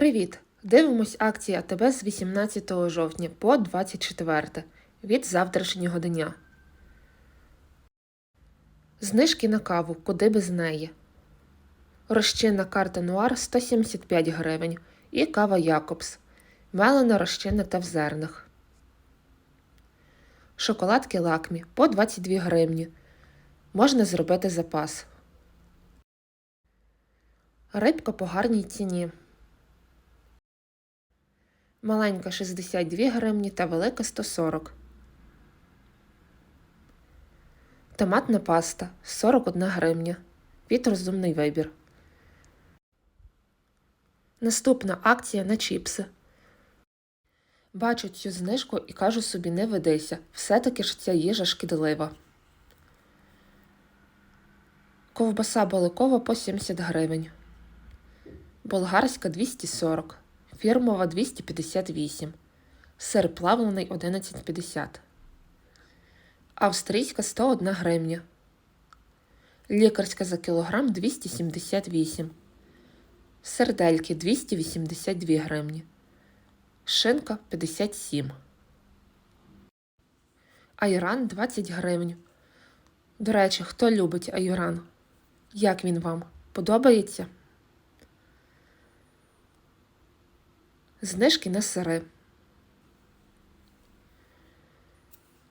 Привіт! Дивимось акції АТБ з 18 жовтня по 24 від завтрашнього дня. Знижки на каву, куди без неї. Розчинна карта Нуар 175 гривень і кава Якобс. Мелена розчинна та в зернах. Шоколадки лакмі по 22 гривні. Можна зробити запас. Рибка по гарній ціні. Маленька 62 гривні та велика 140. Томатна паста 41 гривня. Від розумний вибір. Наступна акція на чіпси. Бачу цю знижку і кажу собі не ведися. Все-таки ж ця їжа шкідлива. Ковбаса баликова по 70 гривень. Болгарська 240. Фірмова 258. Сир плавлений 11,50. Австрійська 101 гривня. Лікарська за кілограм 278. Сердельки 282 гривні. Шинка 57. Айран 20 гривень. До речі, хто любить айран? Як він вам? Подобається? Знижки на сири.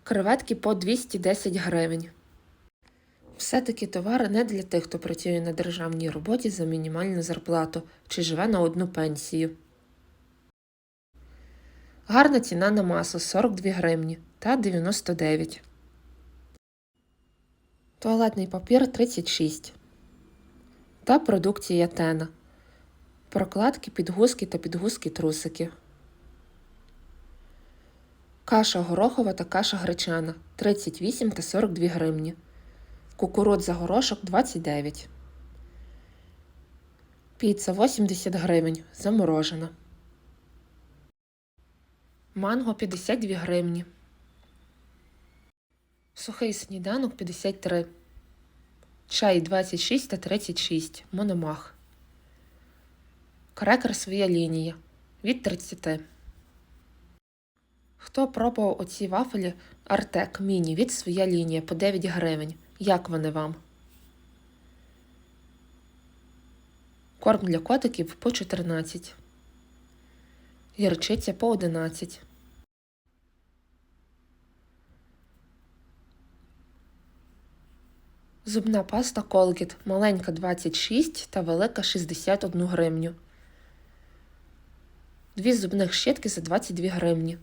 Креветки по 210 гривень. Все-таки товари не для тих, хто працює на державній роботі за мінімальну зарплату чи живе на одну пенсію. Гарна ціна на масло 42 гривні та 99. Туалетний папір 36. Та продукція Тена. Прокладки, підгузки та підгузки трусики. Каша горохова та каша гречана 38 та 42 гривні. Кукурудза горошок 29. Піца 80 гривень. Заморожена. Манго 52 гривні. Сухий сніданок 53. Чай 26 та 36. Мономах. Крекер своя лінія. Від 30. Хто пробував оці вафелі Артек Міні від своя лінія по 9 гривень. Як вони вам? Корм для котиків по 14. Гірчиця по 11. Зубна паста Colgate маленька 26 та велика 61 гривню. Дві зубних щітки за 22 гривні.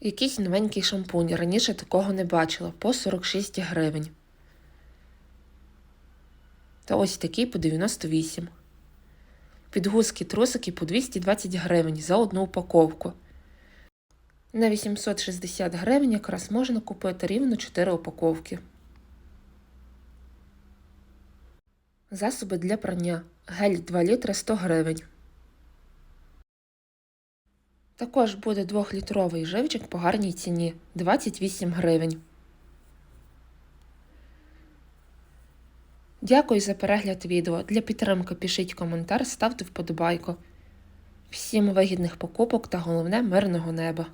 Якийсь новенький шампунь. Раніше такого не бачила по 46 гривень. Та ось такий по 98. Підгузки трусики по 220 гривень за одну упаковку. На 860 гривень якраз можна купити рівно 4 упаковки. Засоби для прання. Гель 2 літри 100 гривень. Також буде 2-літровий живчик по гарній ціні 28 гривень. Дякую за перегляд відео. Для підтримки пишіть коментар, ставте вподобайку. Всім вигідних покупок та головне мирного неба!